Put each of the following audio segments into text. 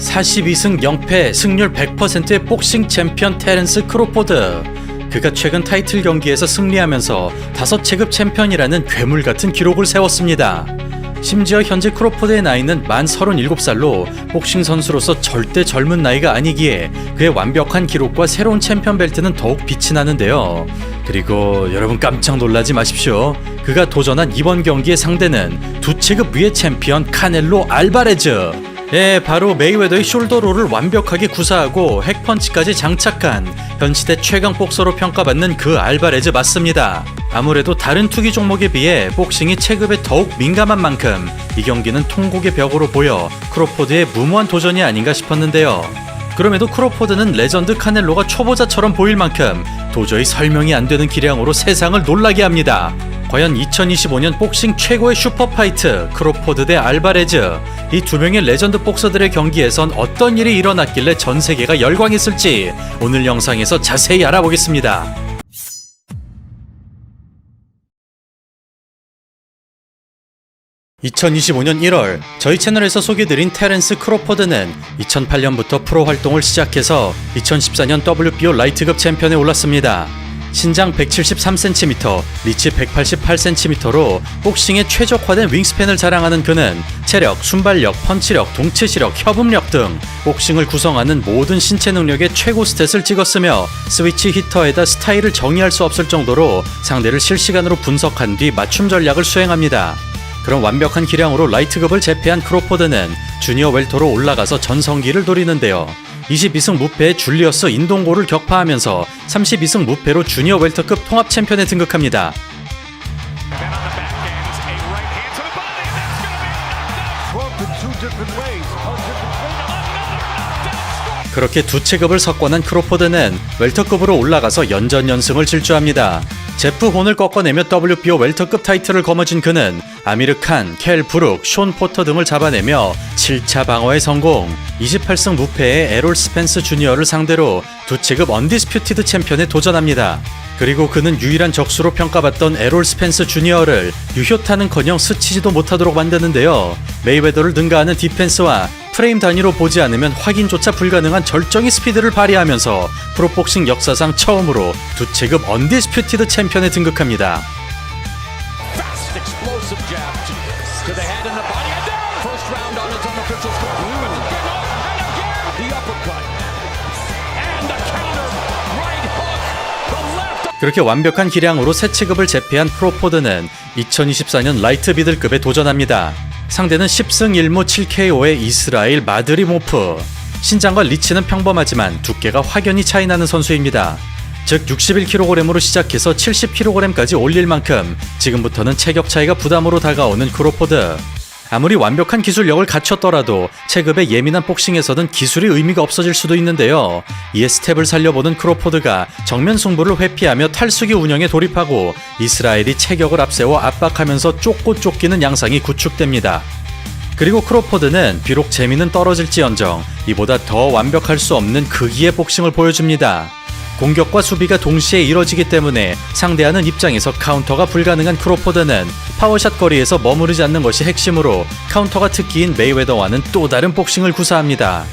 42승 0패 승률 100%의 복싱 챔피언 테렌스 크로포드. 그가 최근 타이틀 경기에서 승리하면서 다섯 체급 챔피언이라는 괴물 같은 기록을 세웠습니다. 심지어 현재 크로포드의 나이는 만 37살로 복싱 선수로서 절대 젊은 나이가 아니기에 그의 완벽한 기록과 새로운 챔피언 벨트는 더욱 빛이 나는데요. 그리고 여러분 깜짝 놀라지 마십시오. 그가 도전한 이번 경기의 상대는 두 체급 위의 챔피언 카넬로 알바레즈. 예, 바로 메이웨더의 숄더롤을 완벽하게 구사하고 핵펀치까지 장착한 현 시대 최강 복서로 평가받는 그 알바레즈 맞습니다. 아무래도 다른 투기 종목에 비해 복싱이 체급에 더욱 민감한 만큼 이 경기는 통곡의 벽으로 보여 크로포드의 무모한 도전이 아닌가 싶었는데요. 그럼에도 크로포드는 레전드 카넬로가 초보자처럼 보일 만큼 도저히 설명이 안 되는 기량으로 세상을 놀라게 합니다. 과연 2025년 복싱 최고의 슈퍼파이트 크로포드 대 알바레즈 이 두 명의 레전드 복서들의 경기에선 어떤 일이 일어났길래 전 세계가 열광했을지 오늘 영상에서 자세히 알아보겠습니다. 2025년 1월 저희 채널에서 소개드린 테렌스 크로포드는 2008년부터 프로 활동을 시작해서 2014년 WBO 라이트급 챔피언에 올랐습니다. 신장 173cm, 리치 188cm로 복싱에 최적화된 윙스팬을 자랑하는 그는 체력, 순발력, 펀치력, 동체시력, 협음력 등 복싱을 구성하는 모든 신체 능력의 최고 스탯을 찍었으며 스위치 히터에다 스타일을 정의할 수 없을 정도로 상대를 실시간으로 분석한 뒤 맞춤 전략을 수행합니다. 그런 완벽한 기량으로 라이트급을 제패한 크로포드는 주니어 웰터로 올라가서 전성기를 노리는데요. 22승 무패의 줄리어스 인동고를 격파하면서 32승 무패로 주니어 웰터급 통합 챔피언에 등극합니다. 그렇게 두 체급을 석권한 크로포드는 웰터급으로 올라가서 연전 연승을 질주합니다. 제프 혼을 꺾어내며 WBO 웰터급 타이틀을 거머쥔 그는 아미르 칸, 켈 브룩, 숀 포터 등을 잡아내며 7차 방어에 성공. 28승 무패의 에롤 스펜스 주니어를 상대로 두 체급 언디스퓨티드 챔피언에 도전합니다. 그리고 그는 유일한 적수로 평가받던 에롤 스펜스 주니어를 유효타는커녕 스치지도 못하도록 만드는데요. 메이웨더를 능가하는 디펜스와 프레임 단위로 보지 않으면 확인조차 불가능한 절정의 스피드를 발휘하면서 프로복싱 역사상 처음으로 두 체급 언디스퓨티드 챔피언에 등극합니다. 그렇게 완벽한 기량으로 새 체급을 제패한 프로포드는 2024년 라이트 미들급에 도전합니다. 상대는 10승 1무 7KO의 이스라엘 마드리모프. 신장과 리치는 평범하지만 두께가 확연히 차이나는 선수입니다. 즉 61kg으로 시작해서 70kg까지 올릴 만큼 지금부터는 체격 차이가 부담으로 다가오는 크로포드. 아무리 완벽한 기술력을 갖췄더라도 체급의 예민한 복싱에서는 기술이 의미가 없어질 수도 있는데요. 이에 스텝을 살려보는 크로포드가 정면 승부를 회피하며 탈수기 운영에 돌입하고 이스라엘이 체격을 앞세워 압박하면서 쫓고 쫓기는 양상이 구축됩니다. 그리고 크로포드는 비록 재미는 떨어질지언정 이보다 더 완벽할 수 없는 극기의 복싱을 보여줍니다. 공격과 수비가 동시에 이뤄지기 때문에 상대하는 입장에서 카운터가 불가능한 크로포드는 파워샷 거리에서 머무르지 않는 것이 핵심으로 카운터가 특기인 메이웨더와는 또 다른 복싱을 구사합니다.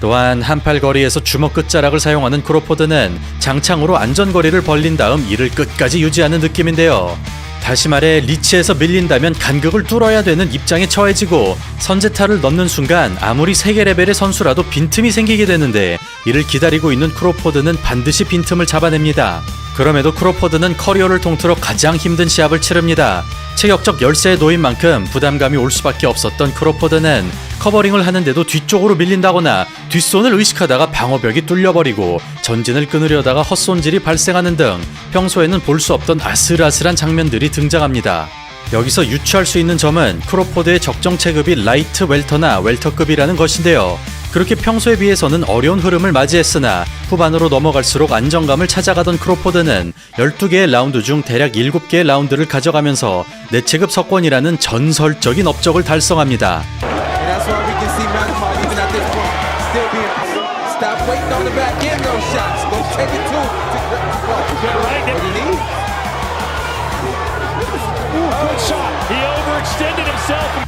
또한 한팔 거리에서 주먹 끝자락을 사용하는 크로포드는 장창으로 안전거리를 벌린 다음 이를 끝까지 유지하는 느낌인데요. 다시 말해 리치에서 밀린다면 간극을 뚫어야 되는 입장에 처해지고 선제타를 넣는 순간 아무리 세계 레벨의 선수라도 빈틈이 생기게 되는데 이를 기다리고 있는 크로포드는 반드시 빈틈을 잡아냅니다. 그럼에도 크로포드는 커리어를 통틀어 가장 힘든 시합을 치릅니다. 체격적 열세에 놓인 만큼 부담감이 올 수밖에 없었던 크로포드는 커버링을 하는데도 뒤쪽으로 밀린다거나 뒷손을 의식하다가 방어벽이 뚫려버리고 전진을 끊으려다가 헛손질이 발생하는 등 평소에는 볼 수 없던 아슬아슬한 장면들이 등장합니다. 여기서 유추할 수 있는 점은 크로포드의 적정 체급이 라이트 웰터나 웰터급이라는 것인데요. 그렇게 평소에 비해서는 어려운 흐름을 맞이했으나 후반으로 넘어갈수록 안정감을 찾아가던 크로포드는 12개의 라운드 중 대략 7개의 라운드를 가져가면서 내체급 석권이라는 전설적인 업적을 달성합니다.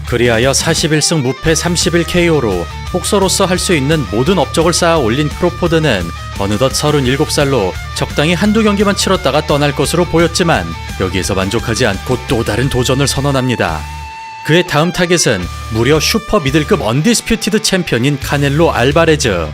그리하여 41승 무패 31KO로 복서로서 할 수 있는 모든 업적을 쌓아 올린 크로포드는 어느덧 37살로 적당히 한두 경기만 치렀다가 떠날 것으로 보였지만 여기에서 만족하지 않고 또 다른 도전을 선언합니다. 그의 다음 타겟은 무려 슈퍼 미들급 언디스퓨티드 챔피언인 카넬로 알바레즈.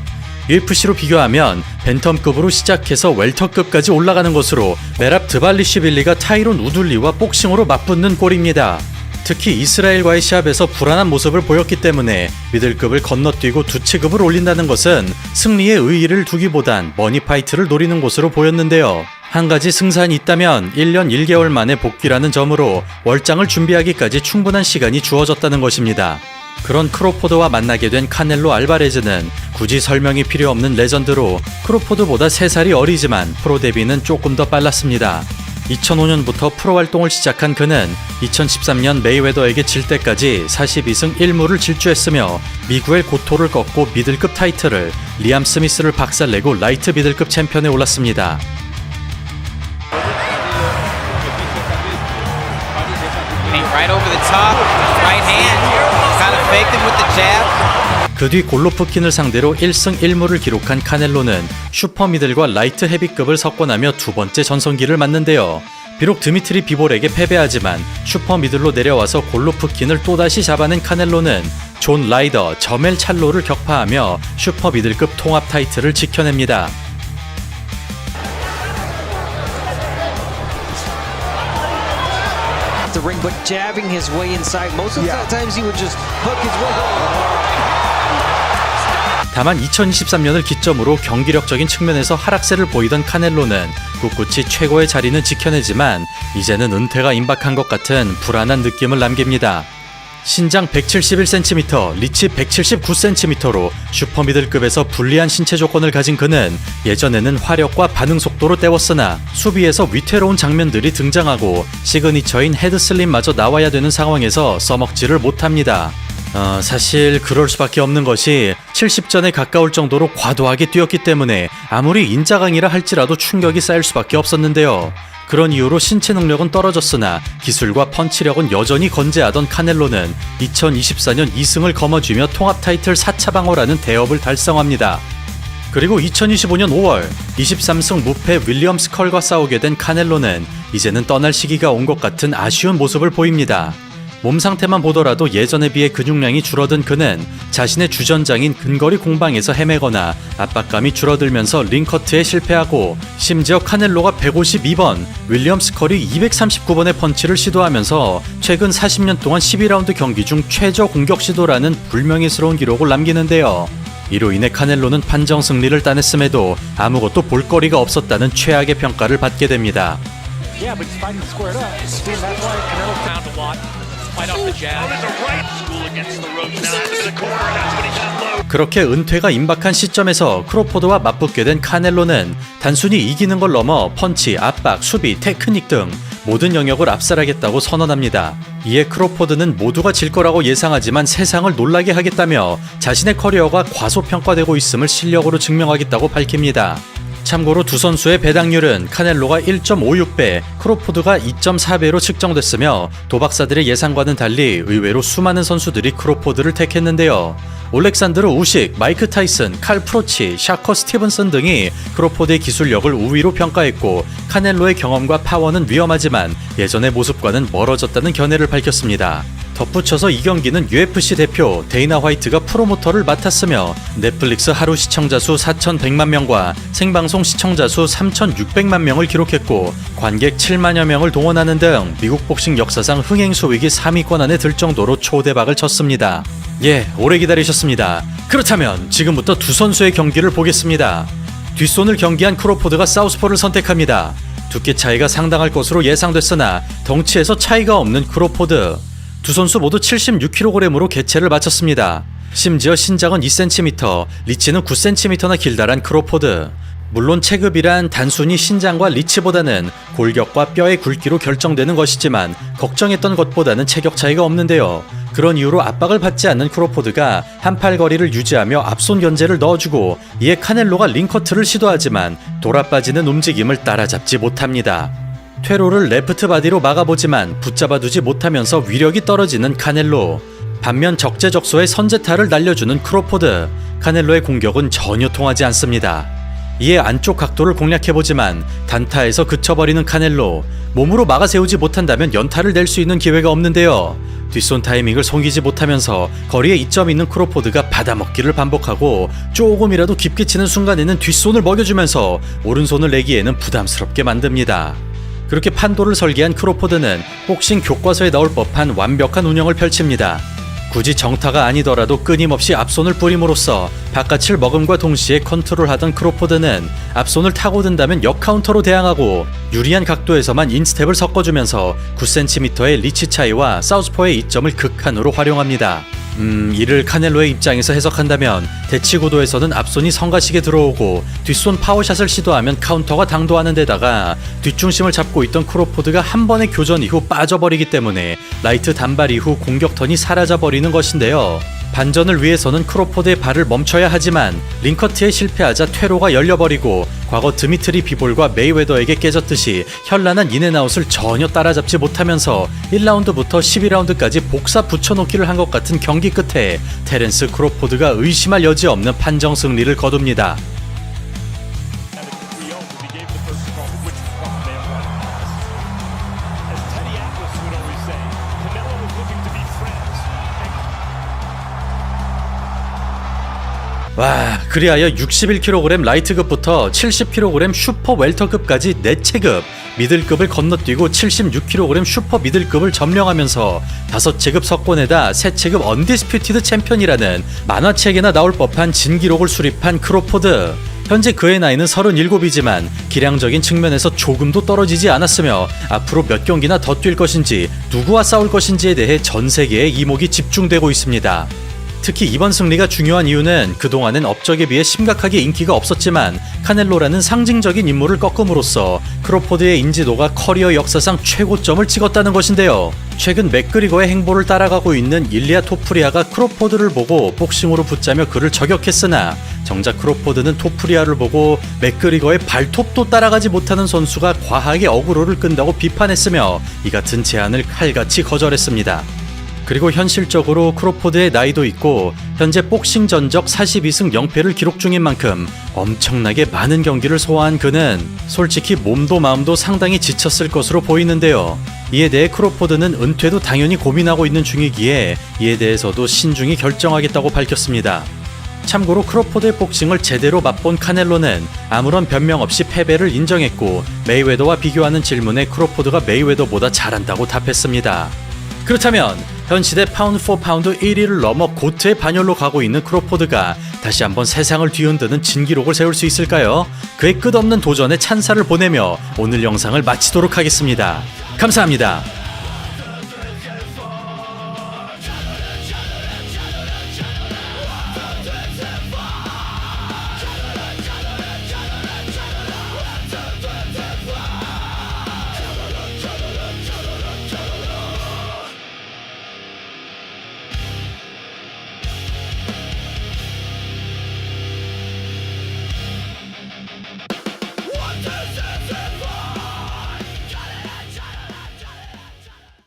UFC로 비교하면 벤텀급으로 시작해서 웰터급까지 올라가는 것으로 메랍 드발리시빌리가 타이론 우둘리와 복싱으로 맞붙는 꼴입니다. 특히 이스라엘과의 시합에서 불안한 모습을 보였기 때문에 미들급을 건너뛰고 두 체급을 올린다는 것은 승리에 의의를 두기보단 머니파이트를 노리는 곳으로 보였는데요. 한 가지 승산이 있다면 1년 1개월 만에 복귀라는 점으로 월장을 준비하기까지 충분한 시간이 주어졌다는 것입니다. 그런 크로포드와 만나게 된 카넬로 알바레즈는 굳이 설명이 필요 없는 레전드로 크로포드보다 3살이 어리지만 프로 데뷔는 조금 더 빨랐습니다. 2005년부터 프로 활동을 시작한 그는 2013년 메이웨더에게 질 때까지 42승 1무를 질주했으며 미구엘 고토를 꺾고 미들급 타이틀을 리암 스미스를 박살내고 라이트 미들급 챔피언에 올랐습니다. 그 뒤 골로프킨을 상대로 1승 1무를 기록한 카넬로는 슈퍼 미들과 라이트 헤비급을 석권하며 두 번째 전성기를 맞는데요. 비록 드미트리 비볼에게 패배하지만 슈퍼 미들로 내려와서 골로프킨을 또다시 잡아낸 카넬로는 존 라이더, 저멜 찰로를 격파하며 슈퍼 미들급 통합 타이틀을 지켜냅니다. the ring, but jabbing his way inside. Most of the times he would just hook his way. 다만 2023년을 기점으로 경기력적인 측면에서 하락세를 보이던 카넬로는 꿋꿋이 최고의 자리는 지켜내지만 이제는 은퇴가 임박한 것 같은 불안한 느낌을 남깁니다. 신장 171cm, 리치 179cm로 슈퍼미들급에서 불리한 신체 조건을 가진 그는 예전에는 화력과 반응 속도로 때웠으나 수비에서 위태로운 장면들이 등장하고 시그니처인 헤드슬림마저 나와야 되는 상황에서 써먹지를 못합니다. 어, 사실 그럴 수밖에 없는 것이 70전에 가까울 정도로 과도하게 뛰었기 때문에 아무리 인자강이라 할지라도 충격이 쌓일 수밖에 없었는데요. 그런 이유로 신체 능력은 떨어졌으나 기술과 펀치력은 여전히 건재하던 카넬로는 2024년 2승을 거머쥐며 통합 타이틀 4차 방어라는 대업을 달성합니다. 그리고 2025년 5월 23승 무패 윌리엄 스컬과 싸우게 된 카넬로는 이제는 떠날 시기가 온 것 같은 아쉬운 모습을 보입니다. 몸 상태만 보더라도 예전에 비해 근육량이 줄어든 그는 자신의 주전장인 근거리 공방에서 헤매거나 압박감이 줄어들면서 링커트에 실패하고 심지어 카넬로가 152번, 윌리엄 스컬이 239번의 펀치를 시도하면서 최근 40년 동안 12라운드 경기 중 최저 공격 시도라는 불명예스러운 기록을 남기는데요. 이로 인해 카넬로는 판정 승리를 따냈음에도 아무것도 볼거리가 없었다는 최악의 평가를 받게 됩니다. Yeah, 그렇게 은퇴가 임박한 시점에서 크로포드와 맞붙게 된 카넬로는 단순히 이기는 걸 넘어 펀치, 압박, 수비, 테크닉 등 모든 영역을 압살하겠다고 선언합니다. 이에 크로포드는 모두가 질 거라고 예상하지만 세상을 놀라게 하겠다며 자신의 커리어가 과소평가되고 있음을 실력으로 증명하겠다고 밝힙니다. 참고로 두 선수의 배당률은 카넬로가 1.56배, 크로포드가 2.4배로 측정됐으며 도박사들의 예상과는 달리 의외로 수많은 선수들이 크로포드를 택했는데요. 올렉산드로 우식, 마이크 타이슨, 칼 프로치, 샤커 스티븐슨 등이 크로포드의 기술력을 우위로 평가했고 카넬로의 경험과 파워는 위험하지만 예전의 모습과는 멀어졌다는 견해를 밝혔습니다. 덧붙여서 이 경기는 UFC 대표 데이나 화이트가 프로모터를 맡았으며 넷플릭스 하루 시청자 수 4,100만 명과 생방송 시청자 수 3,600만 명을 기록했고 관객 7만여 명을 동원하는 등 미국 복싱 역사상 흥행 소위기 3위권 안에 들 정도로 초대박을 쳤습니다. 예, 오래 기다리셨습니다. 그렇다면 지금부터 두 선수의 경기를 보겠습니다. 뒷손을 경기한 크로포드가 사우스포를 선택합니다. 두께 차이가 상당할 것으로 예상됐으나 덩치에서 차이가 없는 크로포드. 두 선수 모두 76kg으로 개체를 마쳤습니다. 심지어 신장은 2cm, 리치는 9cm나 길다란 크로포드. 물론 체급이란 단순히 신장과 리치보다는 골격과 뼈의 굵기로 결정되는 것이지만 걱정했던 것보다는 체격 차이가 없는데요. 그런 이유로 압박을 받지 않는 크로포드가 한팔 거리를 유지하며 앞손 견제를 넣어주고 이에 카넬로가 링커트를 시도하지만 돌아 빠지는 움직임을 따라잡지 못합니다. 퇴로를 레프트 바디로 막아보지만 붙잡아두지 못하면서 위력이 떨어지는 카넬로. 반면 적재적소에 선제타를 날려주는 크로포드. 카넬로의 공격은 전혀 통하지 않습니다. 이에 안쪽 각도를 공략해보지만 단타에서 그쳐버리는 카넬로 몸으로 막아세우지 못한다면 연타를 낼 수 있는 기회가 없는데요. 뒷손 타이밍을 송기지 못하면서 거리에 이점 있는 크로포드가 받아먹기를 반복하고 조금이라도 깊게 치는 순간에는 뒷손을 먹여주면서 오른손을 내기에는 부담스럽게 만듭니다. 그렇게 판도를 설계한 크로포드는 복싱 교과서에 나올 법한 완벽한 운영을 펼칩니다. 굳이 정타가 아니더라도 끊임없이 앞손을 뿌림으로써 바깥을 먹음과 동시에 컨트롤하던 크로포드는 앞손을 타고 든다면 역카운터로 대항하고 유리한 각도에서만 인스텝을 섞어주면서 9cm의 리치 차이와 사우스포의 이점을 극한으로 활용합니다. 음, 이를 카넬로의 입장에서 해석한다면 대치 구도에서는 앞손이 성가시게 들어오고 뒷손 파워샷을 시도하면 카운터가 당도하는 데다가 뒷중심을 잡고 있던 크로포드가 한 번의 교전 이후 빠져버리기 때문에 라이트 단발 이후 공격 턴이 사라져 버리는 것인데요. 반전을 위해서는 크로포드의 발을 멈춰야 하지만 링커트에 실패하자 퇴로가 열려버리고 과거 드미트리 비볼과 메이웨더에게 깨졌듯이 현란한 인앤아웃을 전혀 따라잡지 못하면서 1라운드부터 12라운드까지 복사 붙여놓기를 한 것 같은 경기 끝에 테렌스 크로포드가 의심할 여지 없는 판정 승리를 거둡니다. 그리하여 61kg 라이트급부터 70kg 슈퍼 웰터급까지 4체급, 미들급을 건너뛰고 76kg 슈퍼 미들급을 점령하면서 5체급 석권에다 3체급 언디스퓨티드 챔피언이라는 만화책에나 나올 법한 진기록을 수립한 크로포드. 현재 그의 나이는 37이지만 기량적인 측면에서 조금도 떨어지지 않았으며 앞으로 몇 경기나 더 뛸 것인지 누구와 싸울 것인지에 대해 전 세계의 이목이 집중되고 있습니다. 특히 이번 승리가 중요한 이유는 그동안은 업적에 비해 심각하게 인기가 없었지만 카넬로라는 상징적인 인물을 꺾음으로써 크로포드의 인지도가 커리어 역사상 최고점을 찍었다는 것인데요. 최근 맥그리거의 행보를 따라가고 있는 일리아 토프리아가 크로포드를 보고 복싱으로 붙자며 그를 저격했으나 정작 크로포드는 토프리아를 보고 맥그리거의 발톱도 따라가지 못하는 선수가 과하게 어그로를 끈다고 비판했으며 이 같은 제안을 칼같이 거절했습니다. 그리고 현실적으로 크로포드의 나이도 있고 현재 복싱 전적 42승 0패를 기록 중인 만큼 엄청나게 많은 경기를 소화한 그는 솔직히 몸도 마음도 상당히 지쳤을 것으로 보이는데요. 이에 대해 크로포드는 은퇴도 당연히 고민하고 있는 중이기에 이에 대해서도 신중히 결정하겠다고 밝혔습니다. 참고로 크로포드의 복싱을 제대로 맛본 카넬로는 아무런 변명 없이 패배를 인정했고 메이웨더와 비교하는 질문에 크로포드가 메이웨더보다 잘한다고 답했습니다. 그렇다면 현 시대 파운드 포 파운드 1위를 넘어 고트의 반열로 가고 있는 크로포드가 다시 한번 세상을 뒤흔드는 진기록을 세울 수 있을까요? 그의 끝없는 도전에 찬사를 보내며 오늘 영상을 마치도록 하겠습니다. 감사합니다.